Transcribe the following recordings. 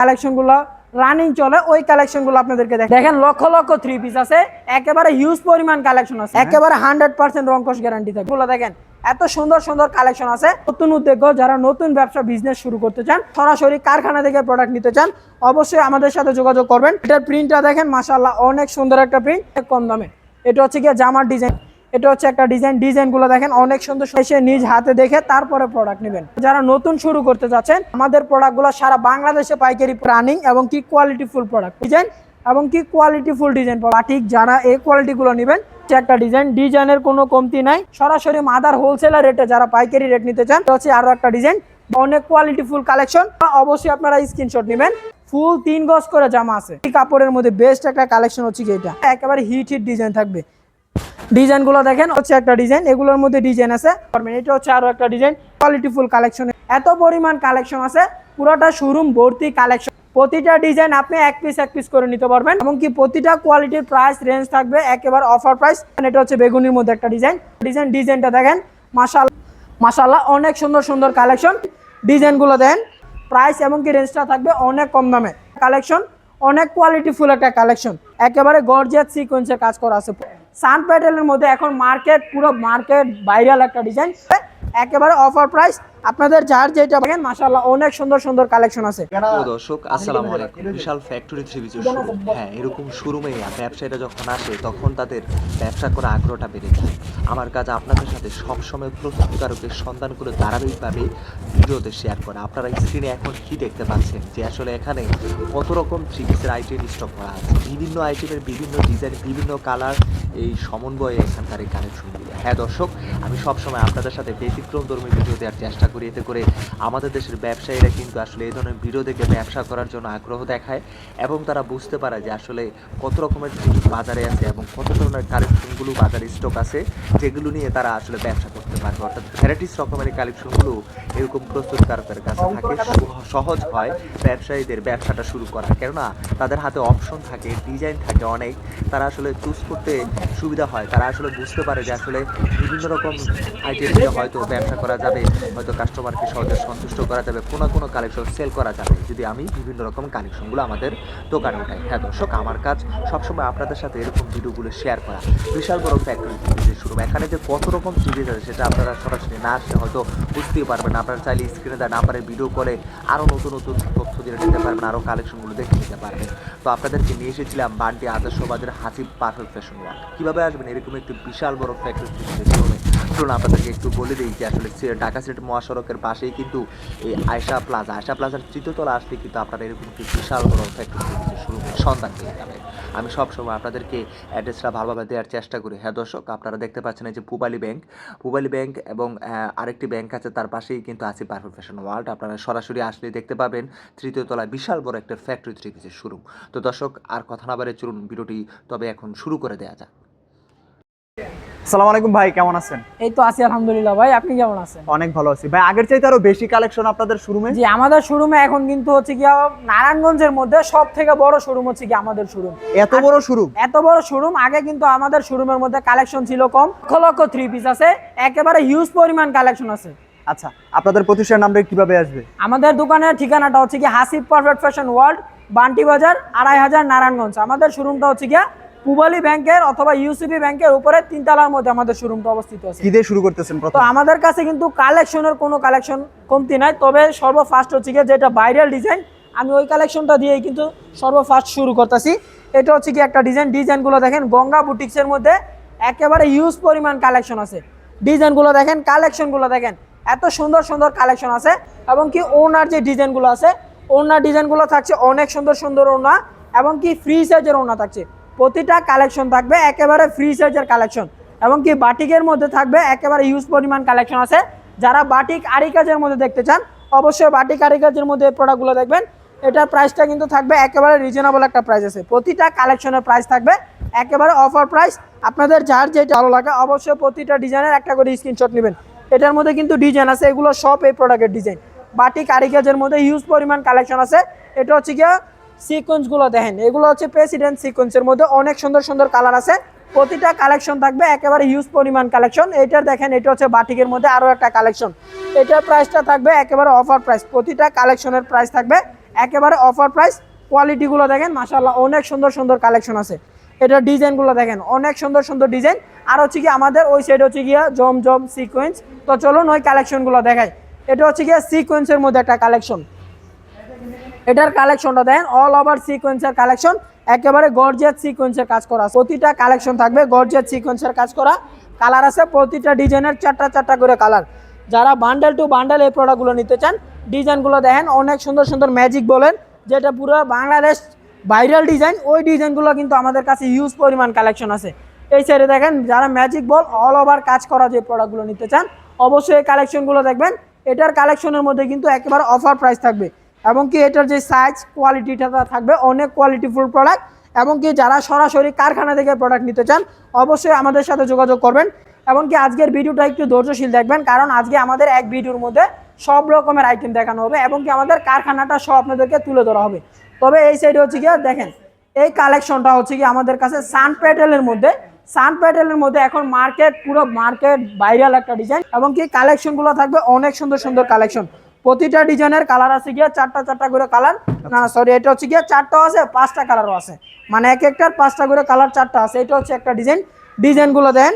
কালেকশনগুলো রানিং চলে ওই কালেকশনগুলো আপনাদেরকে দেখেন দেখেন লক্ষ লক্ষ থ্রি পিস আছে একেবারে হিউজ পরিমাণ কালেকশন আছে একেবারে হান্ড্রেড পার্সেন্ট রঙ্কশ গ্যারান্টি থাকে এগুলো দেখেন এত সুন্দর সুন্দর কালেকশন আছে। নতুন উদ্যোগ যারা নতুন ব্যবসা বিজনেস শুরু করতে চান সরাসরি কারখানা থেকে প্রোডাক্ট নিতে চান অবশ্যই আমাদের সাথে যোগাযোগ করবেন। এটার প্রিন্টটা দেখেন মাশাআল্লাহ অনেক সুন্দর একটা প্রিন্ট কম দামে। এটা হচ্ছে গিয়ে জামার ডিজাইন এটা হচ্ছে একটা ডিজাইন, ডিজাইনগুলো দেখেন, অনেক সুন্দর এসে নিজ হাতে দেখে তারপরে প্রোডাক্ট নেবেন। যারা নতুন শুরু করতে যাচ্ছেন আমাদের প্রোডাক্টগুলো সারা বাংলাদেশে পাইকারি রানিং এবং কি কোয়ালিটি ফুল প্রোডাক্ট ডিজাইন এবং কি কোয়ালিটি ফুল ডিজাইন বাটিক যারা এই কোয়ালিটিগুলো নেবেন একটা ডিজাইন ডিজাইনের কোনো কমতি নাই। সরাসরি মাদার হোলসেলার রেটে যারা পাইকারি রেট নিতে চান হচ্ছে আরও একটা ডিজাইন অনেক কোয়ালিটি ফুল কালেকশন অবশ্যই আপনারা স্ক্রিনশট নেবেন ফুল তিন গজ করে জামা আছে। কাপড়ের মধ্যে বেস্ট একটা কালেকশন হচ্ছে কি এটা। একেবারে হিট হিট ডিজাইন থাকবে। ডিজাইনগুলো দেখেন, হচ্ছে একটা ডিজাইন, এগুলোর মধ্যে ডিজাইন আছে। এটা হচ্ছে আরও একটা ডিজাইন কোয়ালিটিফুল কালেকশন এত পরিমাণ কালেকশন আছে, পুরোটা শোরুম ভর্তি কালেকশন প্রতিটা ডিজাইন আপনি এক পিস এক পিস করে নিতে পারবেন, এমনকি প্রতিটা কোয়ালিটির প্রাইস রেঞ্জ থাকবে একেবারে অফার প্রাইস এটা হচ্ছে বেগুনির মধ্যে একটা ডিজাইন। ডিজাইন, ডিজাইনটা দেখেন মাসাল মাসাল্লাহ অনেক সুন্দর সুন্দর কালেকশন ডিজাইনগুলো দেন প্রাইস এমনকি রেঞ্জটা থাকবে অনেক কম দামে। কালেকশন অনেক কোয়ালিটিফুল একটা কালেকশন একেবারে গর্জিয়াস সিকোয়েন্সের কাজ করা আছে। সান প্যাটেলের মধ্যে এখন মার্কেট পুরো মার্কেট ভাইরাল একটা ডিজাইন একেবারে অফার প্রাইস আপনাদের যার যেটা দেখেন মাশাআল্লাহ অনেক সুন্দর সুন্দর কালেকশন আছে। দর্শক, আসসালামু আলাইকুম। বিশাল ফ্যাক্টরি থ্রি বিচের হ্যাঁ এরকম শোরুমে ব্যবসায়ীরা যখন আসে, তখন তাদের ব্যবসা করা আগ্রহটা বেড়ে যায়। আমার কাজ আপনাদের সাথে সবসময় প্রস্তুতকারকের সন্ধান করে ধারাবাহিকভাবে ভিডিওতে শেয়ার করা। আপনারা স্ক্রিনে এখন কি দেখতে পাচ্ছেন? যে আসলে এখানে কত রকম থ্রি পিসের আইটেম স্টক করা আছে। বিভিন্ন আইটেমের বিভিন্ন ডিজাইন বিভিন্ন কালার এই সমন্বয়ে এখানকার এই কালেকশনগুলো হ্যাঁ দর্শক, আমি সবসময় আপনাদের সাথে ব্যতিক্রম ধর্মী ভিডিও দেওয়ার চেষ্টা করি, এতে করে আমাদের দেশের ব্যবসায়ীরা কিন্তু আসলে এই ধরনের ভিডিও দেখে ব্যবসা করার জন্য আগ্রহ দেখায় এবং তারা বুঝতে পারে যে আসলে কত রকমের বাজারে আছে এবং কত ধরনের কালেকশনগুলো বাজারে স্টক আছে, যেগুলো নিয়ে তারা আসলে ব্যবসা করতে পারবে অর্থাৎ ভ্যারাইটিস রকমের কালেকশনগুলো এরকম প্রস্তুতকারকের কাছে থাকে সহজ হয় ব্যবসায়ীদের ব্যবসাটা শুরু করা কেননা তাদের হাতে অপশন থাকে ডিজাইন থাকে অনেক। তারা আসলে চুজ করতে সুবিধা হয়। তারা আসলে বুঝতে পারে যে আসলে বিভিন্ন রকম আইটেম দিয়ে হয়তো ব্যবসা করা যাবে, হয়তো কাস্টমারকে সহজে সন্তুষ্ট করা যাবে, কোনো কোনো কালেকশন সেল করা যাবে। যদি আমি বিভিন্ন রকম কালেকশনগুলো আমাদের দোকানে উঠাই। হ্যাঁ দর্শক, আমার কাজ সবসময় আপনাদের সাথে এরকম ভিডিওগুলো শেয়ার করা। বিশাল বড় ফ্যাক্টরি শুরু। এখানে যে কত রকম সিরিজ আছে সেটা আপনারা সরাসরি না আসলে হয়তো বুঝতেই পারবেন। আপনারা চাইলে স্ক্রিনে দেওয়া নাম্বারে ভিডিও করে আরও নতুন নতুন তথ্য জেনে নিতে পারবেন আরও কালেকশনগুলো দেখে নিতে পারবেন। তো আপনাদেরকে নিয়ে এসেছিলাম বান্টি আদর্শ বাজার হাসিব পারফেক্ট ফ্যাশন ওয়ার্ক কীভাবে আসবেন? এরকম একটি বিশাল বড় ফ্যাক্টরি চলুন আপনাদেরকে একটু বলে দিই যে আসলে ঢাকা সিলেট মহাসড়কের পাশেই কিন্তু এই আয়সা প্লাজা আয়সা প্লাজার তৃতীয়তলা আসলে কিন্তু আপনারা এরকম একটি বিশাল বড় ফ্যাক্টরি সন্ধান পেয়ে যাবেন আমি সবসময় আপনাদেরকে অ্যাড্রেসটা ভালোভাবে দেওয়ার চেষ্টা করি। হ্যাঁ দর্শক, আপনারা দেখতে পাচ্ছেন এই যে পুবালি ব্যাংক পুবালি ব্যাংক এবং আরেকটি ব্যাংক আছে, তার পাশেই কিন্তু আছে পারফেক্ট ফ্যাশন ওয়ার্ল্ড আপনারা সরাসরি আসলে দেখতে পাবেন তৃতীয় তলায় বিশাল বড় একটা ফ্যাক্টরি থ্রি পিসের শুরু তো দর্শক, আর কথা না বাড়ে চলুন, ভিডিওটি তবে এখন শুরু করে দেওয়া যাক। সালাম আলাইকুম ভাই কেমন আছেন? এই তো আছি আলহামদুলিল্লাহ ভাই আপনি কেমন আছেন? অনেক ভালো আছি। ভাই আগের চাইতে আরও বেশি কালেকশন আপনাদের শোরুমে জি আমাদের শোরুমে এখন কিন্তু হচ্ছে কি নারায়ণগঞ্জের মধ্যে সব থেকে বড় শোরুম হচ্ছে কি আমাদের শোরুম এত বড় শোরুম এত বড় শোরুম আগে কিন্তু আমাদের শোরুমের মধ্যে কালেকশন ছিল কম। লক্ষ লক্ষ থ্রি পিস আছে একেবারে হিউজ পরিমাণ কালেকশন আছে। আচ্ছা আপনাদের প্রতিষ্ঠানের নামটা কীভাবে আসবে? আমাদের দোকানের ঠিকানাটা হচ্ছে কি Hasib perfect fashion world Bunty Bazar আড়াই হাজার নারায়ণগঞ্জ। আমাদের শোরুমটা হচ্ছে গিয়া পুবালি ব্যাংকের অথবা ইউসিবি ব্যাংকের উপরে তিনতলার মধ্যে আমাদের শোরুমটা অবস্থিত আছে। কি দিয়ে শুরু করতেছেন তো আমাদের কাছে কিন্তু কালেকশনের কোনো কালেকশন কমতি নাই তবে সর্বফার্স্ট হচ্ছে গিয়ে যেটা ভাইরাল ডিজাইন আমি ওই কালেকশনটা দিয়েই কিন্তু সর্বফার্স্ট শুরু করতেছি। এটা হচ্ছে কি একটা ডিজাইন ডিজাইনগুলো দেখেন গঙ্গা বুটিক্সের মধ্যে একেবারে ইউজ পরিমাণ কালেকশন আছে। ডিজাইনগুলো দেখেন কালেকশনগুলো দেখেন এত সুন্দর সুন্দর কালেকশন আছে এবং কি ওনার যে ডিজাইনগুলো আছে ওনার ডিজাইনগুলো থাকছে অনেক সুন্দর সুন্দর ওনা এবং কি ফ্রি সাইজের ওনা থাকছে। প্রতিটা কালেকশন থাকবে, একেবারে ফ্রি সাইজের কালেকশন এবং কি বাটিকের মধ্যে থাকবে, একেবারে ইউজ পরিমাণ কালেকশন আছে। যারা বাটিক আরি কাজের মধ্যে দেখতে চান, অবশ্যই বাটিক আরি কাজের মধ্যে এই প্রোডাক্টগুলো দেখবেন। এটার প্রাইসটা কিন্তু থাকবে একেবারে রিজনেবল একটা প্রাইস আছে। প্রতিটা কালেকশনের প্রাইস থাকবে, একেবারে অফার প্রাইস আপনাদের যার যেটা ভালো লাগে, অবশ্যই প্রতিটা ডিজাইনের একটা করে স্ক্রিনশট নেবেন। এটার মধ্যে কিন্তু ডিজাইন আছে, এগুলো সব এই প্রোডাক্টের ডিজাইন বাটিক আরি কাজের মধ্যে হিউজ পরিমাণ কালেকশন আছে। এটা হচ্ছে গিয়ে সিকোয়েন্সগুলো দেখেন। এগুলো হচ্ছে প্রেসিডেন্ট সিকোয়েন্সের মধ্যে অনেক সুন্দর সুন্দর কালার আছে। প্রতিটা কালেকশন থাকবে, একেবারে হিউজ পরিমাণ কালেকশন এটার দেখেন, এটা হচ্ছে বাটিকের মধ্যে আরও একটা কালেকশন এটার প্রাইসটা থাকবে একেবারে অফার প্রাইস প্রতিটা কালেকশনের প্রাইস থাকবে একেবারে অফার প্রাইস কোয়ালিটিগুলো দেখেন মাশাল্লাহ অনেক সুন্দর সুন্দর কালেকশন আছে। এটা ডিজাইনগুলো দেখেন, অনেক সুন্দর সুন্দর ডিজাইন আর হচ্ছে কি, আমাদের ওই সাইড হচ্ছে গিয়া জম জম সিকোয়েন্স তো চলুন ওই কালেকশনগুলো দেখাই। এটা হচ্ছে গিয়া সিকোয়েন্সের মধ্যে একটা কালেকশন এটার কালেকশনটা দেখেন অল ওভার সিকোয়েন্সের কালেকশন, একেবারে গর্জিয়াস সিকোয়েন্সের কাজ করা। প্রতিটা কালেকশন থাকবে গর্জিয়াস সিকোয়েন্সের কাজ করা। কালার আছে প্রতিটা ডিজাইনের চারটা চারটা করে কালার যারা বান্ডেল টু বান্ডেল এই প্রোডাক্টগুলো নিতে চান ডিজাইনগুলো দেখেন, অনেক সুন্দর সুন্দর ম্যাজিক বলেন, যেটা পুরো বাংলাদেশ ভাইরাল ডিজাইন ওই ডিজাইনগুলো কিন্তু আমাদের কাছে হিউজ পরিমাণ কালেকশন আছে। এই সাইডে দেখেন, যারা ম্যাজিক বল অল ওভার কাজ করা যে প্রোডাক্টগুলো নিতে চান, অবশ্যই এই কালেকশনগুলো দেখবেন। এটার কালেকশনের মধ্যে কিন্তু একেবারে অফার প্রাইস থাকবে। এবং কি এটার যে সাইজ কোয়ালিটিটা থাকবে, অনেক কোয়ালিটিফুল প্রোডাক্ট এবং কি যারা সরাসরি কারখানা থেকে প্রোডাক্ট নিতে চান, অবশ্যই আমাদের সাথে যোগাযোগ করবেন। এবং কি আজকের ভিডিওটা একটু ধৈর্যশীল দেখবেন, কারণ আজকে আমাদের এক ভিডিওর মধ্যে সব রকমের আইটেম দেখানো হবে এবং কি আমাদের কারখানাটা সব আপনাদেরকে তুলে ধরা হবে। তবে এই সাইডে হচ্ছে গিয়ে দেখেন, এই কালেকশনটা হচ্ছে কি আমাদের কাছে সান প্যাটেলের মধ্যে। সান প্যাটেলের মধ্যে এখন মার্কেট পুরো মার্কেট ভাইরাল একটা ডিজাইন এবং কি কালেকশনগুলো থাকবে অনেক সুন্দর সুন্দর কালেকশন প্রতিটা ডিজাইনের কালার আছে গিয়ে, চারটা চারটা করে কালার। না সরি এটা হচ্ছে গিয়ে চারটাও আছে, পাঁচটা কালারও আছে। মানে এক একটার পাঁচটা করে কালার চারটা আছে, এটা হচ্ছে একটা ডিজাইন। ডিজাইনগুলো দেন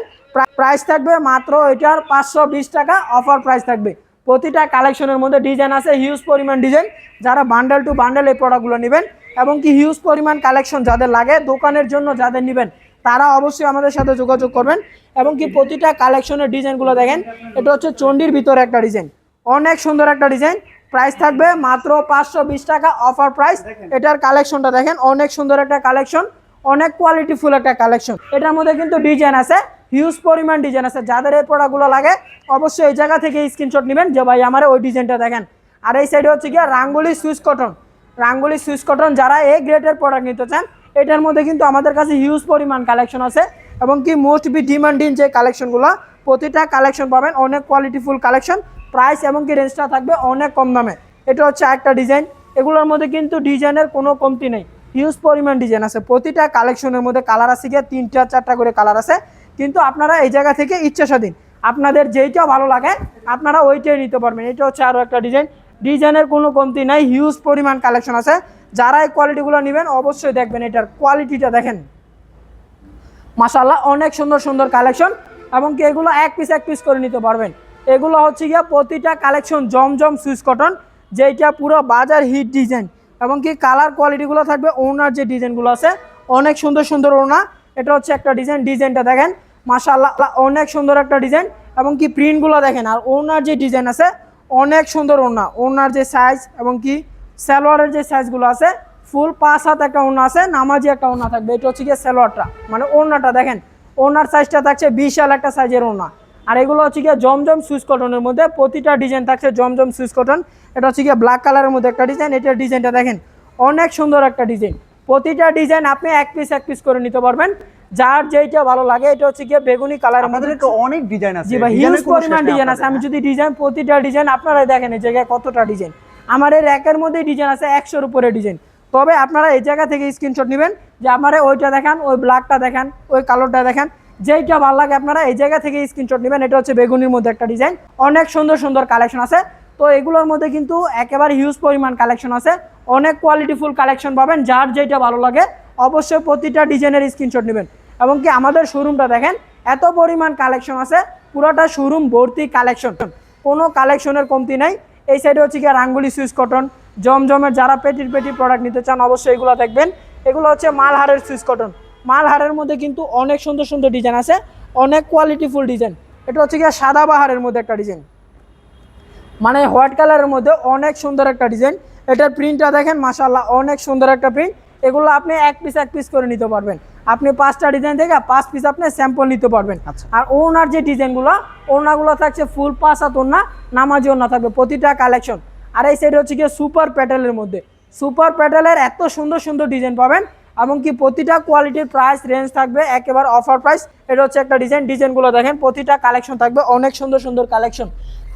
প্রাইস থাকবে মাত্র এটার পাঁচশো বিশ টাকা অফার প্রাইস থাকবে। প্রতিটা কালেকশনের মধ্যে ডিজাইন আছে হিউজ পরিমাণ ডিজাইন। যারা বান্ডেল টু বান্ডেল এই প্রোডাক্টগুলো নেবেন, এবং কি হিউজ পরিমাণ কালেকশন যাদের লাগে, দোকানের জন্য যাদের নেবেন, তারা অবশ্যই আমাদের সাথে যোগাযোগ করবেন। এবং কি প্রতিটা কালেকশনের ডিজাইনগুলো দেখেন, এটা হচ্ছে চণ্ডীর ভিতরে একটা ডিজাইন। অনেক সুন্দর একটা ডিজাইন। প্রাইস থাকবে মাত্র পাঁচশো বিশ টাকা অফার প্রাইস এটার কালেকশনটা দেখেন অনেক সুন্দর একটা কালেকশন অনেক কোয়ালিটিফুল একটা কালেকশন এটার মধ্যে কিন্তু ডিজাইন আছে হিউজ পরিমাণ ডিজাইন আছে। যাদের এই প্রোডাক্টগুলো লাগে অবশ্যই এই জায়গা থেকে স্ক্রিনশট নেবেন যে ভাই আমার ওই ডিজাইনটা দেখেন। আর এই সাইডে হচ্ছে গিয়ে Rangoli switch cotton Rangoli switch cotton যারা এই গ্রেডের প্রোডাক্ট নিতে চান এটার মধ্যে কিন্তু আমাদের কাছে হিউজ পরিমাণ কালেকশন আছে এবং কি মোস্ট বি ডিমান্ডিং যে কালেকশনগুলো প্রতিটা কালেকশন পাবেন অনেক কোয়ালিটিফুল কালেকশন প্রাইস এবং কি রেঞ্জটা থাকবে অনেক কম দামে। এটা হচ্ছে একটা ডিজাইন এগুলোর মধ্যে কিন্তু ডিজাইনের কোনো কমতি নেই। হিউজ পরিমাণ ডিজাইন আছে। প্রতিটা কালেকশনের মধ্যে কালার আছে গিয়ে তিনটা, চারটা করে কালার আছে। কিন্তু আপনারা এই জায়গা থেকে ইচ্ছা স্বাধীন আপনাদের যেইটা ভালো লাগে, আপনারা ওইটাই নিতে পারবেন। এটা হচ্ছে আরও একটা ডিজাইন ডিজাইনের কোনো কমতি নাই। হিউজ পরিমাণ কালেকশন আছে। যারা এই কোয়ালিটিগুলো নেবেন, অবশ্যই দেখবেন এটার কোয়ালিটিটা দেখেন। মাসাল্লাহ অনেক সুন্দর সুন্দর কালেকশন এবং কি এগুলো এক পিস এক পিস করে নিতে পারবেন। এগুলো হচ্ছে গিয়া প্রতিটা কালেকশন জমজম সুইচ কটন, যেইটা পুরো বাজার হিট ডিজাইন এবং কি কালার কোয়ালিটিগুলো থাকবে, ওনার যে ডিজাইনগুলো আছে, অনেক সুন্দর সুন্দর ওনা। এটা হচ্ছে একটা ডিজাইন ডিজাইনটা দেখেন মাসাল্লাহ অনেক সুন্দর একটা ডিজাইন এবং কি প্রিন্টগুলো দেখেন, আর ওনার যে ডিজাইন আছে, অনেক সুন্দর ওনা। ওনার যে সাইজ এবং কি সালোয়ারের যে সাইজগুলো আছে ফুল পাঁচ হাত একটা ওনা আছে, নামাজি একটা ওনা থাকবে। এটা হচ্ছে গিয়ে সালোয়ারটা মানে ওনাটা দেখেন, ওনার সাইজটা থাকছে বিশাল একটা সাইজের ওনা। আর এগুলো হচ্ছে গিয়ে জমজম সুইচ কটনের মধ্যে প্রতিটা ডিজাইন থাকছে জমজম সুইচ কটন। এটা হচ্ছে গিয়ে ব্ল্যাক কালারের মধ্যে একটা ডিজাইন এটার ডিজাইনটা দেখেন অনেক সুন্দর একটা ডিজাইন প্রতিটা ডিজাইন আপনি এক পিস এক পিস করে নিতে পারবেন। যার যেইটা ভালো লাগে এটা হচ্ছে গিয়ে বেগুনি কালার আমাদের অনেক ডিজাইন আছে। জি ভাই হিউজ পরিমাণ ডিজাইন আছে। আমি যদি ডিজাইন প্রতিটা ডিজাইন আপনারাই দেখেন এই জায়গায় কতটা ডিজাইন আমার এই র্যাকের মধ্যে ডিজাইন আছে একশোর উপরে ডিজাইন তবে আপনারা এই জায়গা থেকে স্ক্রিনশট নেবেন যে আমার ওইটা দেখান ওই ব্ল্যাকটা দেখান ওই কালোরটা দেখান। যেইটা ভালো লাগে আপনারা এই জায়গা থেকে স্ক্রিনশট নেবেন, এটা হচ্ছে বেগুনির মধ্যে একটা ডিজাইন অনেক সুন্দর সুন্দর কালেকশন আছে। তো এগুলোর মধ্যে কিন্তু একেবারে হিউজ পরিমাণ কালেকশন আছে। অনেক কোয়ালিটিফুল কালেকশন পাবেন, যার যেটা ভালো লাগে অবশ্যই প্রতিটা ডিজাইনের স্ক্রিনশট নেবেন। এবং কি আমাদের শোরুমটা দেখেন, এত পরিমাণ কালেকশন আছে, পুরোটা শোরুম ভর্তি কালেকশন কোনো কালেকশনের কমতি নাই। এই সাইডে হচ্ছে কি রাঙ্গুলি সুইচ কটন জমজমের যারা পেটির পেটি প্রোডাক্ট নিতে চান, অবশ্যই এগুলো দেখবেন। এগুলো হচ্ছে মালহারের সুইচ কটন মালহারের মধ্যে কিন্তু অনেক সুন্দর সুন্দর ডিজাইন আছে অনেক কোয়ালিটিফুল ডিজাইন এটা হচ্ছে কি সাদা বাহারের মধ্যে একটা ডিজাইন মানে হোয়াইট কালারের মধ্যে অনেক সুন্দর একটা ডিজাইন এটার প্রিন্টটা দেখেন মাশাল্লাহ অনেক সুন্দর একটা প্রিন্ট এগুলো আপনি এক পিস এক পিস করে নিতে পারবেন। আপনি পাঁচটা ডিজাইন থেকে পাঁচ পিস আপনি স্যাম্পল নিতে পারবেন। আচ্ছা। আর ওনার যে ডিজাইনগুলো ওনাগুলো থাকছে ফুল পাঁচ হাত ওনা নামাজি ওনা থাকবে প্রতিটা কালেকশন আর এই সাইড হচ্ছে গিয়ে সুপার প্যাটেলের মধ্যে। সুপার প্যাটেলের এত সুন্দর সুন্দর ডিজাইন পাবেন এমনকি প্রতিটা কোয়ালিটির প্রাইস রেঞ্জ থাকবে একেবারে অফার প্রাইস এটা হচ্ছে একটা ডিজাইন ডিজাইনগুলো দেখেন প্রতিটা কালেকশন থাকবে অনেক সুন্দর সুন্দর কালেকশন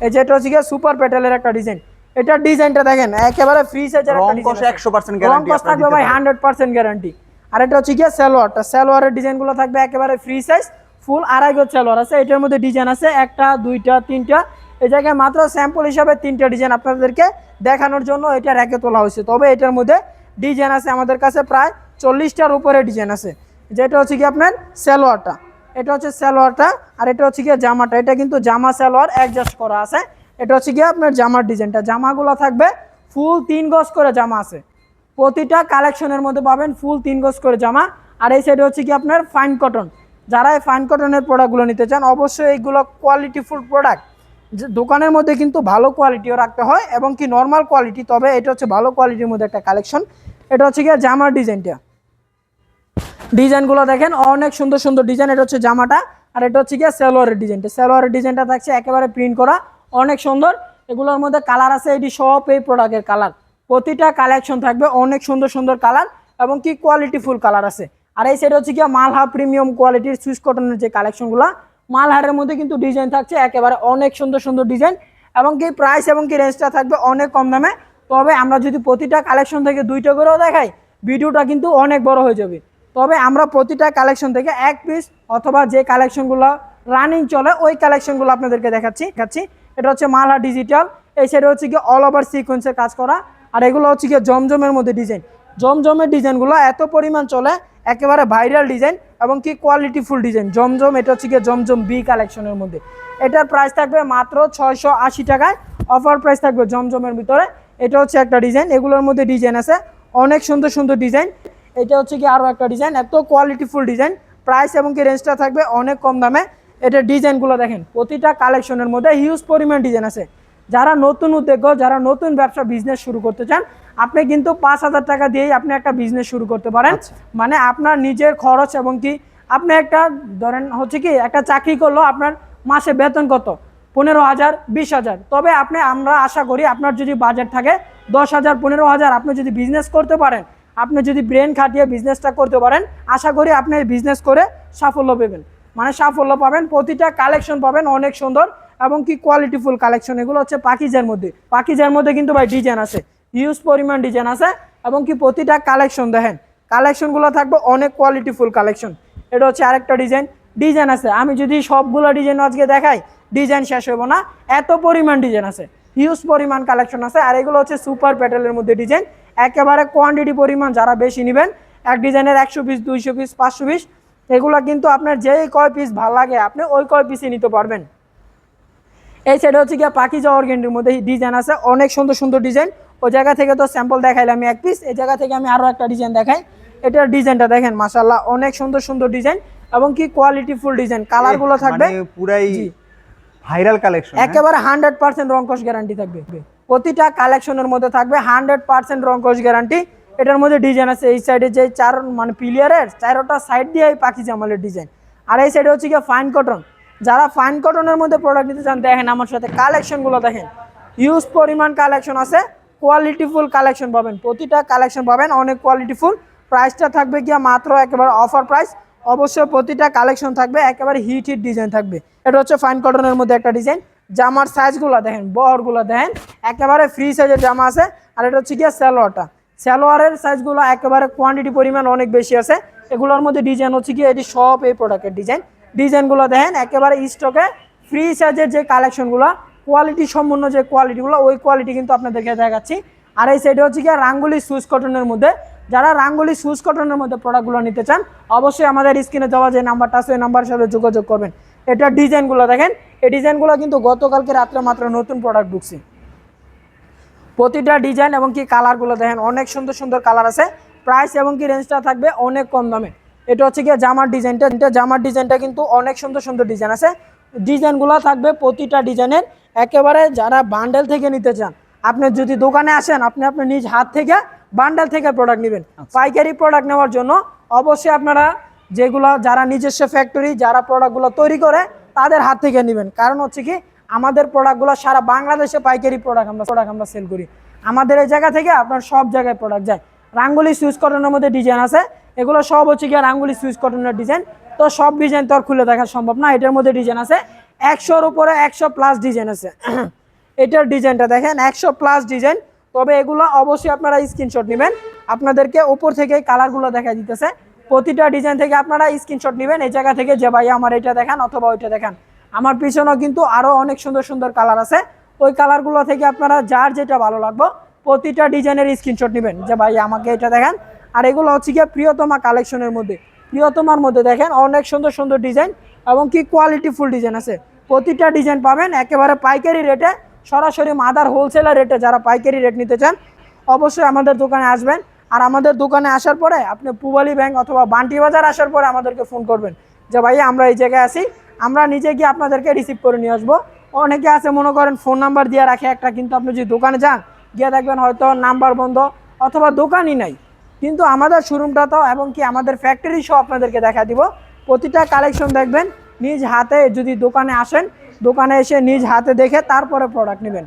এই যেটা হচ্ছে গিয়ে সুপার প্যাটেলের একটা ডিজাইন এটা ডিজাইনটা দেখেন একেবারে ফ্রি সাইজের একটা ডিজাইন 100% গ্যারান্টি থাকবে ভাই হান্ড্রেড পার্সেন্ট গ্যারান্টি আর এটা হচ্ছে গিয়ে সালোয়ারটা সালোয়ারের ডিজাইনগুলো থাকবে একেবারে ফ্রি সাইজ ফুল আড়াই গজ সালোয়ার আছে। এটার মধ্যে ডিজাইন আছে একটা দুইটা তিনটা। এই জায়গায় মাত্র স্যাম্পল হিসাবে তিনটা ডিজাইন আপনাদেরকে দেখানোর জন্য এটা র্যাকে তোলা হয়েছে। তবে এটার মধ্যে ডিজাইন আছে আমাদের কাছে প্রায় চল্লিশটার উপরে ডিজাইন আছে। যেটা হচ্ছে কি আপনার সালোয়ারটা। এটা হচ্ছে সালোয়ারটা আর এটা হচ্ছে গিয়ে জামাটা। এটা কিন্তু জামা সালোয়ার অ্যাডজাস্ট করা আছে। এটা হচ্ছে গিয়ে আপনার জামার ডিজাইনটা। জামাগুলো থাকবে ফুল তিন গজ করে জামা আছে। প্রতিটা কালেকশনের মধ্যে পাবেন ফুল তিন গজ করে জামা। আর এই সাইডে হচ্ছে কি আপনার ফাইন কটন যারা এই ফাইন কটনের প্রোডাক্টগুলো নিতে চান, অবশ্যই এইগুলো কোয়ালিটিফুল প্রোডাক্ট দোকানের মধ্যে কিন্তু ভালো কোয়ালিটিও রাখতে হয় এবং কি নর্মাল কোয়ালিটি তবে এটা হচ্ছে ভালো কোয়ালিটির মধ্যে একটা কালেকশন এটা হচ্ছে গিয়ে জামার ডিজাইনটা। ডিজাইনগুলো দেখেন, অনেক সুন্দর সুন্দর ডিজাইন। এটা হচ্ছে জামাটা, আর এটা হচ্ছে গিয়ে সালোয়ারের ডিজাইনটা। সালোয়ারের ডিজাইনটা থাকছে একেবারে প্রিন্ট করা, অনেক সুন্দর। এগুলোর মধ্যে কালার আছে, এটি সব এই প্রোডাক্টের কালার। প্রতিটা কালেকশন থাকবে, অনেক সুন্দর সুন্দর কালার এবং কি কোয়ালিটিফুল কালার আছে। আর এই সেটা হচ্ছে গিয়ে মালহা প্রিমিয়াম কোয়ালিটির সুইচ কটনের যে কালেকশনগুলো, মালহারের মধ্যে কিন্তু ডিজাইন থাকছে একেবারে অনেক সুন্দর সুন্দর ডিজাইন এবং কি প্রাইস এবং কি রেঞ্জটা থাকবে অনেক কম দামে। তবে আমরা যদি প্রতিটা কালেকশন থেকে দুইটা করেও দেখাই, ভিডিওটা কিন্তু অনেক বড় হয়ে যাবে। তবে আমরা প্রতিটা কালেকশন থেকে এক পিস অথবা যে কালেকশনগুলো রানিং চলে, ওই কালেকশনগুলো আপনাদেরকে দেখাচ্ছি দেখাচ্ছি। এটা হচ্ছে মালহা ডিজিটাল এই সাইডে হচ্ছে কি অল ওভার সিকোয়েন্সের কাজ করা। আর এগুলো হচ্ছে কি জমজমের মধ্যে ডিজাইন জমজমের ডিজাইনগুলো এত পরিমাণ চলে, একেবারে ভাইরাল ডিজাইন এবং কি কোয়ালিটিফুল ডিজাইন জমজম, এটা হচ্ছে গিয়ে জমজম বি কালেকশনের মধ্যে। এটার প্রাইস থাকবে মাত্র ছয়শো আশি টাকায়। অফার প্রাইস থাকবে জমজমের ভিতরে। এটা হচ্ছে একটা ডিজাইন এগুলোর মধ্যে ডিজাইন আছে। অনেক সুন্দর সুন্দর ডিজাইন এটা হচ্ছে কি আরও একটা ডিজাইন এত কোয়ালিটিফুল ডিজাইন প্রাইস এবং কি রেঞ্জটা থাকবে অনেক কম দামে। এটা ডিজাইনগুলো দেখেন প্রতিটা কালেকশনের মধ্যে হিউজ পরিমাণ ডিজাইন আছে। যারা নতুন উদ্যোগ যারা নতুন ব্যবসা বিজনেস শুরু করতে চান আপনি কিন্তু পাঁচ হাজার টাকা দিয়েই আপনি একটা বিজনেস শুরু করতে পারেন। মানে আপনার নিজের খরচ এবং কি আপনি একটা ধরেন হচ্ছে কি একটা চাকরি করল আপনার মাসে বেতন কত? পনেরো হাজার বিশ হাজার। তবে আপনি আমরা আশা করি আপনার যদি বাজেট থাকে দশ হাজার পনেরো হাজার আপনি যদি বিজনেস করতে পারেন আপনি যদি ব্রেন খাটিয়ে বিজনেসটা করতে পারেন, আশা করি আপনি বিজনেস করে সাফল্য পাবেন। মানে সাফল্য পাবেন, প্রতিটা কালেকশন পাবেন অনেক সুন্দর এবং কি কোয়ালিটিফুল কালেকশন এগুলো হচ্ছে পাকিজের মধ্যে। পাকিজের মধ্যে কিন্তু ভাই ডিজাইন আছে হিউজ পরিমাণ ডিজাইন আছে এবং কি প্রতিটা কালেকশন দেখেন কালেকশনগুলো থাকবে অনেক কোয়ালিটিফুল কালেকশন এটা হচ্ছে আরেকটা ডিজাইন ডিজাইন আছে। আমি যদি সবগুলো ডিজাইন আজকে দেখাই ডিজাইন শেষ হব না, এত পরিমাণ ডিজাইন আছে হিউজ পরিমাণ কালেকশন আছে। আর এগুলো হচ্ছে সুপার প্যাটেলের মধ্যে ডিজাইন একেবারে কোয়ান্টিটি পরিমাণ যারা বেশি নেবেন এক ডিজাইনের একশো পিস দুইশো পিস পাঁচশো পিস এগুলো কিন্তু আপনার যেই কয় পিস ভালো লাগে আপনি ওই কয় পিসই নিতে পারবেন। এই সাইডে হচ্ছে গিয়ে পাখি যাওয়ার গেন্ডির মধ্যে ডিজাইন আছে অনেক সুন্দর সুন্দর ডিজাইন ওই জায়গা থেকে তো স্যাম্পল দেখাইলাম আমি এক পিস এই জায়গা থেকে আমি আরও একটা ডিজাইন দেখাই। এটার ডিজাইনটা দেখেন মাসাল্লাহ অনেক সুন্দর সুন্দর ডিজাইন এবং কি কোয়ালিটি ফুল ডিজাইন কালারগুলো থাকবে। পুরাই ভাইরাল কালেকশন একেবারে হান্ড্রেড পার্সেন্ট রঙ্কশ গ্যারান্টি থাকবে। প্রতিটা কালেকশনের মধ্যে থাকবে হান্ড্রেড পার্সেন্ট রঙ্কশ গ্যারান্টি এটার মধ্যে ডিজাইন আছে, এই সাইডে যে চার মানে পিলিয়ারের চারোটা সাইড দিয়ে এই পাখি জামালের ডিজাইন আর এই সাইডে হচ্ছে গিয়ে ফাইন কটন যারা ফাইন কটনের মধ্যে প্রোডাক্ট নিতে চান, দেখেন আমার সাথে কালেকশনগুলো দেখেন। ইউজ পরিমাণ কালেকশন আছে কোয়ালিটিফুল কালেকশন পাবেন। প্রতিটা কালেকশন পাবেন, অনেক কোয়ালিটিফুল প্রাইসটা থাকবে গিয়া মাত্র একেবারে অফার প্রাইস অবশ্যই প্রতিটা কালেকশন থাকবে, একেবারে হিট হিট ডিজাইন থাকবে। এটা হচ্ছে ফাইন কটনের মধ্যে একটা ডিজাইন জামার সাইজগুলো দেখেন, বহরগুলো দেখেন, একেবারে ফ্রি সাইজের জামা আছে। আর এটা হচ্ছে গিয়ে স্যালোয়ারটা স্যালোয়ারের সাইজগুলো একেবারে কোয়ান্টিটি পরিমাণ অনেক বেশি আছে। এগুলোর মধ্যে ডিজাইন হচ্ছে কি এটি সব এই প্রোডাক্টের ডিজাইন ডিজাইনগুলো দেখেন, একেবারে স্টকে ফ্রি সাইজের যে কালেকশনগুলো কোয়ালিটি সম্পূর্ণ যে কোয়ালিটিগুলো ওই কোয়ালিটি কিন্তু আপনাদেরকে দেখাচ্ছি। আর এই সাইডে হচ্ছে কি রাঙ্গুলি সুইচ কটনের মধ্যে। যারা রাঙ্গুলি সুইচ কটনের মধ্যে প্রোডাক্টগুলো নিতে চান, অবশ্যই আমাদের স্ক্রিনে দেওয়া যে নাম্বারটা আছে, ওই নাম্বারের সাথে যোগাযোগ করবেন। এটা ডিজাইনগুলো দেখেন এই ডিজাইনগুলো কিন্তু গতকালকে রাত্রে মাত্র নতুন প্রোডাক্ট ঢুকছে। প্রতিটা ডিজাইন এবং কি কালারগুলো দেখেন অনেক সুন্দর সুন্দর কালার আছে। প্রাইস এবং কি রেঞ্জটা থাকবে অনেক কম দামে। এটা হচ্ছে কি জামার ডিজাইনটা। এটা জামার ডিজাইনটা কিন্তু অনেক সুন্দর সুন্দর ডিজাইন আছে। ডিজাইনগুলো থাকবে প্রতিটা ডিজাইনের। একেবারে যারা বান্ডেল থেকে নিতে চান আপনি যদি দোকানে আসেন আপনি আপনার নিজ হাত থেকে বান্ডেল থেকে প্রোডাক্ট নেবেন। পাইকারি প্রোডাক্ট নেওয়ার জন্য অবশ্যই আপনারা যেগুলো যারা নিজস্ব ফ্যাক্টরি যারা প্রোডাক্টগুলো তৈরি করে, তাদের হাত থেকে নেবেন। কারণ হচ্ছে কি, আমাদের প্রোডাক্টগুলো সারা বাংলাদেশে পাইকারি প্রোডাক্ট আমরা প্রোডাক্ট আমরা সেল করি। আমাদের এই জায়গা থেকে আপনার সব জায়গায় প্রোডাক্ট যায়। রাঙ্গুলি সুইচ কটনের মধ্যে ডিজাইন আছে। এগুলো সব হচ্ছে গিয়ে রাঙ্গুলি সুইচ কটনের ডিজাইন তো সব ডিজাইন তো আর খুলে দেখা সম্ভব না। এটার মধ্যে ডিজাইন আছে। একশোর উপরে একশো প্লাস ডিজাইন আছে। এটার ডিজাইনটা দেখেন, একশো প্লাস ডিজাইন তবে এগুলো অবশ্যই আপনারা স্ক্রিনশট নেবেন। আপনাদেরকে উপর থেকে কালারগুলো দেখা দিতেছে। প্রতিটা ডিজাইন থেকে আপনারা স্ক্রিনশট নেবেন, এই জায়গা থেকে যে ভাই আমার এটা দেখান অথবা ওইটা দেখান। আমার পিছনেও কিন্তু আরও অনেক সুন্দর সুন্দর কালার আছে। ওই কালারগুলো থেকে আপনারা যার যেটা ভালো লাগবে, প্রতিটা ডিজাইনের স্ক্রিনশট নেবেন। যে ভাই আমাকে এটা দেখেন। আর এগুলো হচ্ছে গিয়ে প্রিয়তমা কালেকশনের মধ্যে। প্রিয়তমার মধ্যে দেখেন অনেক সুন্দর সুন্দর ডিজাইন এবং কি কোয়ালিটি ফুল ডিজাইন আছে। প্রতিটা ডিজাইন পাবেন, একেবারে পাইকারি রেটে সরাসরি মাদার হোলসেলার রেটে যারা পাইকারি রেট নিতে চান, অবশ্যই আমাদের দোকানে আসবেন। আর আমাদের দোকানে আসার পরে আপনি পুবালি ব্যাংক অথবা বান্টি বাজার আসার পরে আমাদেরকে ফোন করবেন যে ভাই আমরা এই জায়গায় আছি, আমরা নিজে গিয়ে আপনাদেরকে রিসিভ করে নিয়ে আসব। অনেকে আছে, মনে করেন ফোন নাম্বার দিয়ে রাখে একটা, কিন্তু আপনি যদি দোকানে যান, গিয়ে দেখবেন হয়তো নাম্বার বন্ধ অথবা দোকানই নাই। কিন্তু আমাদের শোরুমটা তো, এবং কি আমাদের ফ্যাক্টরি সহ আপনাদেরকে দেখা দিব। প্রতিটা কালেকশন দেখবেন, নিজ হাতে যদি দোকানে আসেন, দোকানে এসে নিজ হাতে দেখে তারপরে প্রোডাক্ট নেবেন।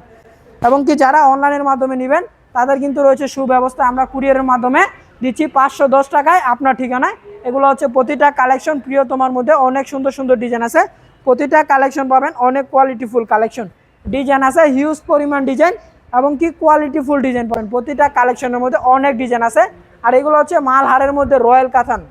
এবং কি যারা অনলাইনের মাধ্যমে নেবেন তাদের কিন্তু রয়েছে সুব্যবস্থা। আমরা কুরিয়ারের মাধ্যমে দিচ্ছি পাঁচশো দশ টাকায় আপনার ঠিকানায়। এগুলো হচ্ছে প্রতিটা কালেকশন, প্রিয় তোমার মধ্যে অনেক সুন্দর সুন্দর ডিজাইন আছে। প্রতিটা কালেকশন পাবেন, অনেক কোয়ালিটিফুল কালেকশন। ডিজাইন আছে হিউজ পরিমাণ ডিজাইন এবং কি কোয়ালিটিফুল ডিজাইন পাবেন। প্রতিটা কালেকশনের মধ্যে অনেক ডিজাইন আছে। আর এগুলো হচ্ছে মালহারের মধ্যে রয়্যাল কাথান।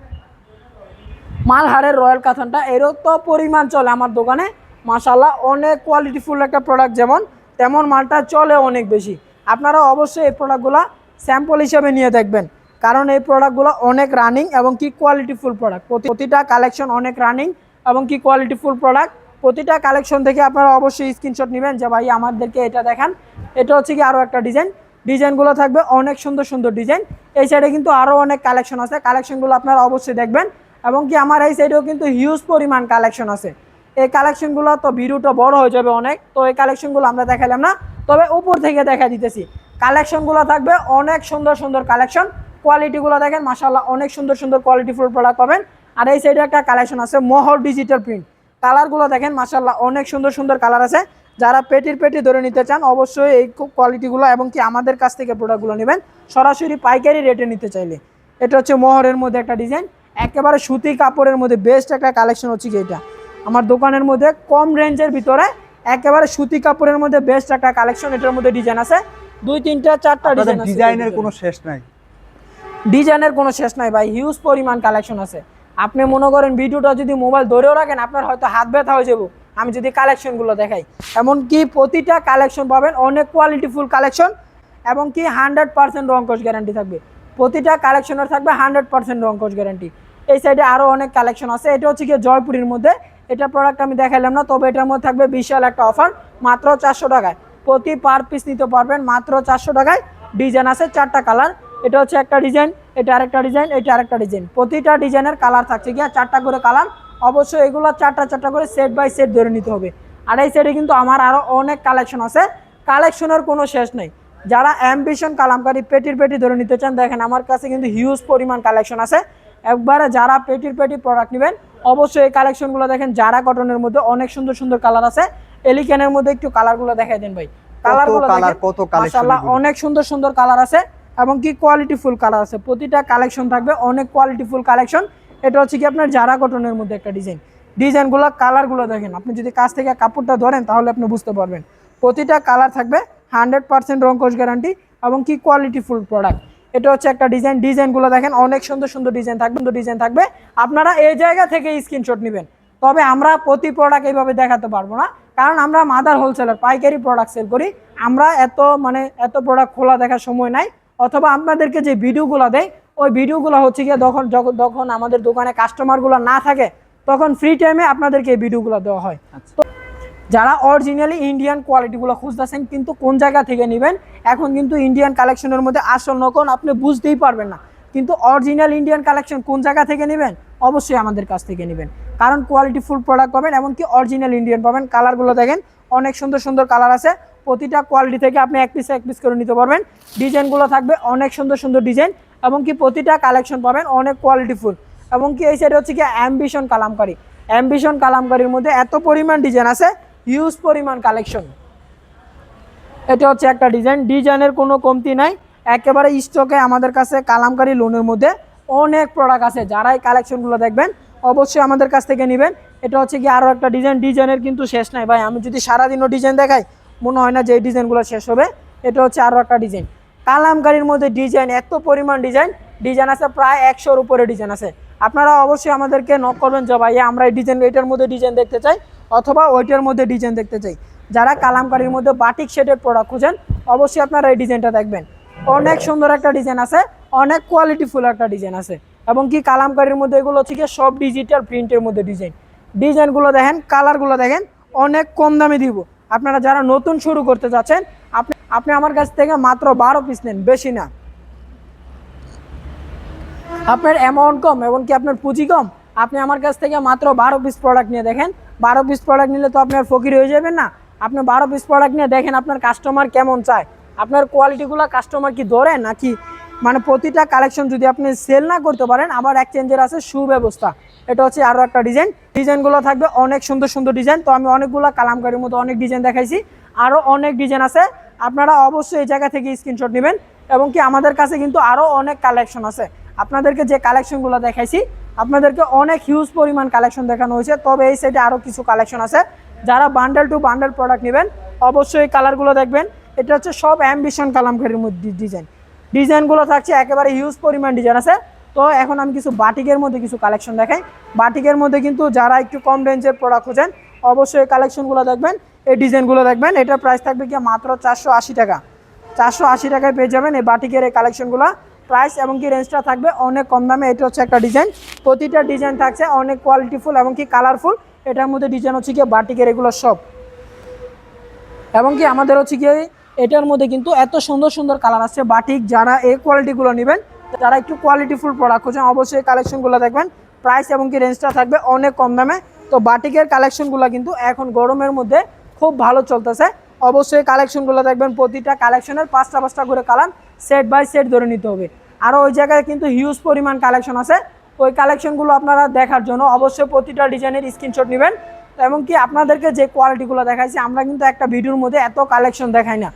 মালহারের রয়্যাল কাথানটা এরও তো পরিমাণ চলে আমার দোকানে। মাশাল্লাহ অনেক কোয়ালিটিফুল একটা প্রোডাক্ট যেমন, তেমন মালটা চলে অনেক বেশি। আপনারা অবশ্যই এই প্রোডাক্টগুলো স্যাম্পল হিসেবে নিয়ে দেখবেন। কারণ এই প্রোডাক্টগুলো অনেক রানিং এবং কি কোয়ালিটিফুল প্রোডাক্ট প্রতিটা কালেকশন অনেক রানিং এবং কি কোয়ালিটিফুল প্রোডাক্ট প্রতিটা কালেকশন থেকে আপনারা অবশ্যই স্ক্রিনশট নেবেন যে, ভাই, আমাদেরকে এটা দেখান। এটা হচ্ছে কি আরও একটা ডিজাইন ডিজাইনগুলো থাকবে অনেক সুন্দর সুন্দর ডিজাইন এই সাইডে কিন্তু আরও অনেক কালেকশন আছে। কালেকশনগুলো আপনারা অবশ্যই দেখবেন। এবং কি আমার এই সাইডেও কিন্তু হিউজ পরিমাণ কালেকশন আছে। এই কালেকশনগুলো তো ভিডিওটা বড় হয়ে যাবে অনেক। তো এই কালেকশনগুলো আমরা দেখালাম না। তবে উপর থেকে দেখা দিতেছি। কালেকশনগুলো থাকবে, অনেক সুন্দর সুন্দর কালেকশন। কোয়ালিটিগুলো দেখেন মাসাল্লাহ অনেক সুন্দর সুন্দর কোয়ালিটিফুল প্রোডাক্ট পাবেন। আর এই সাইডে একটা কালেকশন আছে মোহর ডিজিটাল প্রিন্ট কালারগুলো দেখেন মাসাল্লাহ অনেক সুন্দর সুন্দর কালার আছে। যারা পেটির পেটি ধরে নিতে চান, অবশ্যই এই কোয়ালিটিগুলো এবং কি আমাদের কাছ থেকে প্রোডাক্টগুলো নেবেন। সরাসরি পাইকারি রেটে নিতে চাইলে। এটা হচ্ছে মোহরের মধ্যে একটা ডিজাইন একেবারে সুতি কাপড়ের মধ্যে বেস্ট একটা কালেকশন হচ্ছে কি এটা। আমার দোকানের মধ্যে কম রেঞ্জের ভিতরে একেবারে সুতি কাপড়ের মধ্যে বেস্ট একটা কালেকশন এটার মধ্যে ডিজাইন আছে। দুই তিনটা চারটা ডিজাইন আছে ডিজাইনের কোনো শেষ নাই? ডিজাইনের কোনো শেষ নাই ভাই হিউজ পরিমাণ কালেকশন আছে। আপনি মনে করেন ভিডিওটা যদি মোবাইল ধরেও রাখেন আপনার হয়তো হাত ব্যথা হয়ে যাব। আমি যদি কালেকশনগুলো দেখাই এমনকি প্রতিটা কালেকশন পাবেন অনেক কোয়ালিটিফুল কালেকশন এবং কি হান্ড্রেড পার্সেন্ট রঙ্কশ গ্যারান্টি থাকবে। প্রতিটা কালেকশনের থাকবে হান্ড্রেড পার্সেন্ট রঙ্কশ গ্যারান্টি এই সাইডে আরও অনেক কালেকশন আছে এটা হচ্ছে কি জয়পুরের মধ্যে এটা প্রোডাক্ট আমি দেখাইলাম না, তবে এটার মধ্যে থাকবে বিশাল একটা অফার মাত্র চারশো টাকায়। প্রতি পার পিস নিতে পারবেন, মাত্র চারশো টাকায়। ডিজাইন আছে চারটা কালার এটা হচ্ছে একটা ডিজাইন এটা আরেকটা ডিজাইন এটা আরেকটা ডিজাইন প্রতিটা ডিজাইনের কালার থাকছে গিয়া চারটা করে কালার অবশ্যই এগুলো চারটা চারটা করে সেট বাই সেট ধরে নিতে হবে। আর এই সেটে কিন্তু আমার আরও অনেক কালেকশন আছে কালেকশনের কোনো শেষ নেই। যারা অ্যাম্বিশন কালামকারী, পেটির পেটি ধরে নিতে চান, দেখেন আমার কাছে কিন্তু হিউজ পরিমাণ কালেকশন আছে। একবারে যারা পেটির পেটি প্রোডাক্ট নেবেন অবশ্যই এই কালেকশনগুলো দেখেন যারা কটনের মধ্যে অনেক সুন্দর সুন্দর কালার আছে এলিকেনের মধ্যে একটু কালারগুলো দেখাই দেন ভাই। কালারগুলো কত মাশাআল্লাহ অনেক সুন্দর সুন্দর কালার আছে এবং কি কোয়ালিটি ফুল কালার আছে। প্রতিটা কালেকশন থাকবে অনেক কোয়ালিটি ফুল কালেকশন এটা হচ্ছে কি আপনার জারা কটনের মধ্যে একটা ডিজাইন ডিজাইনগুলো কালারগুলো দেখেন। আপনি যদি কাছ থেকে কাপড়টা ধরেন তাহলে আপনি বুঝতে পারবেন। প্রতিটা কালার থাকবে হান্ড্রেড পার্সেন্ট রং রঙ্কশ গ্যারান্টি এবং কি কোয়ালিটি ফুল প্রোডাক্ট এটা হচ্ছে একটা ডিজাইন। ডিজাইনগুলো দেখেন অনেক সুন্দর সুন্দর ডিজাইন থাকবে সুন্দর ডিজাইন থাকবে। আপনারা এই জায়গা থেকে স্ক্রিনশট নেবেন। তবে আমরা প্রতি প্রোডাক্ট এইভাবে দেখাতে পারব না। কারণ আমরা মাদার হোলসেলার পাইকারি প্রোডাক্ট সেল করি। আমরা এত মানে এত প্রোডাক্ট খোলা দেখার সময় নাই। অথবা আপনাদেরকে যে ভিডিওগুলো দেয় ওই ভিডিওগুলো হচ্ছে গিয়ে যখন যখন যখন আমাদের দোকানে কাস্টমারগুলো না থাকে তখন ফ্রি টাইমে আপনাদেরকে এই ভিডিওগুলো দেওয়া হয়। তো যারা অরিজিনালি ইন্ডিয়ান কোয়ালিটিগুলো খুঁজতেছেন কিন্তু কোন জায়গা থেকে নেবেন, এখন কিন্তু ইন্ডিয়ান কালেকশনের মধ্যে আসল নকল আপনি বুঝতেই পারবেন না। কিন্তু অরিজিনাল ইন্ডিয়ান কালেকশন কোন জায়গা থেকে নেবেন? অবশ্যই আমাদের কাছ থেকে নেবেন। কারণ কোয়ালিটি ফুল প্রোডাক্ট পাবেন, এমনকি অরিজিনাল ইন্ডিয়ান পাবেন। কালারগুলো দেখেন, অনেক সুন্দর সুন্দর কালার আছে। প্রতিটা কোয়ালিটি থেকে আপনি এক পিস এক পিস করে নিতে পারবেন। ডিজাইনগুলো থাকবে অনেক সুন্দর সুন্দর ডিজাইন এবং কি প্রতিটা কালেকশন পাবেন অনেক কোয়ালিটি ফুল এবং কি এই সাইডে হচ্ছে কি অ্যাম্বিশন কালামকারি। অ্যাম্বিশন কালামকারির মধ্যে এত পরিমাণ ডিজাইন আছে হিউজ পরিমাণ কালেকশন এটা হচ্ছে একটা ডিজাইন ডিজাইনের কোনো কমতি নাই। একেবারে স্টকে আমাদের কাছে কালামকারি লোনের মধ্যে অনেক প্রোডাক্ট আছে। যারা এই কালেকশনগুলো দেখবেন, অবশ্যই আমাদের কাছ থেকে নেবেন। এটা হচ্ছে কি আরও একটা ডিজাইন ডিজাইনের কিন্তু শেষ নাই। ভাই, আমি যদি সারাদিনও ডিজাইন দেখাই, মনে হয় না যে এই ডিজাইনগুলো শেষ হবে। এটা হচ্ছে আরও একটা ডিজাইন কালামকারির মধ্যে ডিজাইন এত পরিমাণ ডিজাইন ডিজাইন আছে প্রায় একশোর উপরে ডিজাইন আছে। আপনারা অবশ্যই আমাদেরকে নক করবেন যে, ভাইয়া, আমরা এই ডিজাইন এটার মধ্যে ডিজাইন দেখতে চাই। অথবা ওইটার মধ্যে ডিজাইন দেখতে চাই। যারা কালামকারির মধ্যে বাটিক শেডের প্রোডাক্ট খুঁজেন, অবশ্যই আপনারা এই ডিজাইনটা দেখবেন। অনেক সুন্দর একটা ডিজাইন আছে, অনেক কোয়ালিটিফুল একটা ডিজাইন আছে। এবং কি কালামকারির মধ্যে এগুলো থেকে সব ডিজিটাল প্রিন্টের মধ্যে ডিজাইন ডিজাইনগুলো দেখেন কালারগুলো দেখেন, অনেক কম দামে দিব। আপনারা যারা নতুন শুরু করতে যাচ্ছেন আপনি আপনি আমার কাছ থেকে মাত্র বারো পিস নেন, বেশি না। আপনার অ্যামাউন্ট কম এবং কি আপনার পুঁজি কম, আপনি আমার কাছ থেকে মাত্র বারো পিস প্রোডাক্ট নিয়ে দেখেন বারো পিস প্রোডাক্ট নিলে তো আপনার ফকির হয়ে যাবেন না। আপনি বারো পিস প্রোডাক্ট নিয়ে দেখেন আপনার কাস্টমার কেমন চায়। আপনার কোয়ালিটিগুলো কাস্টমার কি ধরে নাকি? মানে প্রতিটা কালেকশন যদি আপনি সেল না করতে পারেন, আবার এক্সচেঞ্জের আছে সুব্যবস্থা। এটা হচ্ছে আরও একটা ডিজাইন ডিজাইনগুলো থাকবে অনেক সুন্দর সুন্দর ডিজাইন তো আমি অনেকগুলো কালামকারির মতো অনেক ডিজাইন দেখাইছি। আরও অনেক ডিজাইন আছে। আপনারা অবশ্যই এই জায়গা থেকে স্ক্রিনশট নেবেন। এবং কি আমাদের কাছে কিন্তু আরও অনেক কালেকশন আছে। আপনাদেরকে যে কালেকশনগুলো দেখাইছি আপনাদেরকে অনেক হিউজ পরিমাণ কালেকশন দেখানো হয়েছে, তবে এই সাইডে আরও কিছু কালেকশন আছে। যারা বান্ডেল টু বান্ডেল প্রোডাক্ট নেবেন, অবশ্যই কালারগুলো দেখবেন। এটা হচ্ছে সব অ্যাম্বিশন কালামকারির মধ্যে ডিজাইন ডিজাইনগুলো থাকছে একেবারে হিউজ পরিমাণ ডিজাইন আছে। তো এখন আমি কিছু বাটিকের মধ্যে কিছু কালেকশন দেখাই। বাটিকের মধ্যে কিন্তু যারা একটু কম রেঞ্জের প্রোডাক্ট খুঁজেন, অবশ্যই কালেকশনগুলো দেখবেন। এই ডিজাইনগুলো দেখবেন। এটার প্রাইস থাকবে কি মাত্র চারশো আশি টাকা। চারশো আশি টাকায় পেয়ে যাবেন এই বাটিকের এই কালেকশনগুলো প্রাইস এবং কি রেঞ্জটা থাকবে অনেক কম দামে, এটা হচ্ছে একটা ডিজাইন প্রতিটা ডিজাইন থাকছে অনেক কোয়ালিটিফুল এবং কি কালারফুল এটার মধ্যে ডিজাইন হচ্ছে কি বাটিকের এগুলো সব। এবং কি আমাদের হচ্ছে কি এটার মধ্যে কিন্তু এত সুন্দর সুন্দর কালার আছে বাটিক যারা এই কোয়ালিটিগুলো নেবেন, যারা একটু কোয়ালিটিফুল প্রোডাক্ট খুঁজেন, অবশ্যই কালেকশনগুলো দেখবেন। প্রাইস এবং কি রেঞ্জটা থাকবে অনেক কম দামে। তো বাটিকের কালেকশনগুলো কিন্তু এখন গরমের মধ্যে খুব ভালো চলতেছে। অবশ্যই কালেকশনগুলো দেখবেন, প্রতিটা কালেকশনের পাঁচটা পাঁচটা করে কালার সেট বাই সেট ধরে নিতে হবে। আর ওই জায়গায় কিন্তু হিউজ পরিমাণ কালেকশন আছে। ওই কালেকশনগুলো আপনারা দেখার জন্য অবশ্যই প্রতিটা ডিজাইনের স্ক্রিনশট নেবেন। এবং কি আপনাদেরকে যে কোয়ালিটিগুলো দেখাইছি, আমরা কিন্তু একটা ভিডিওর মধ্যে এত কালেকশন দেখাই না।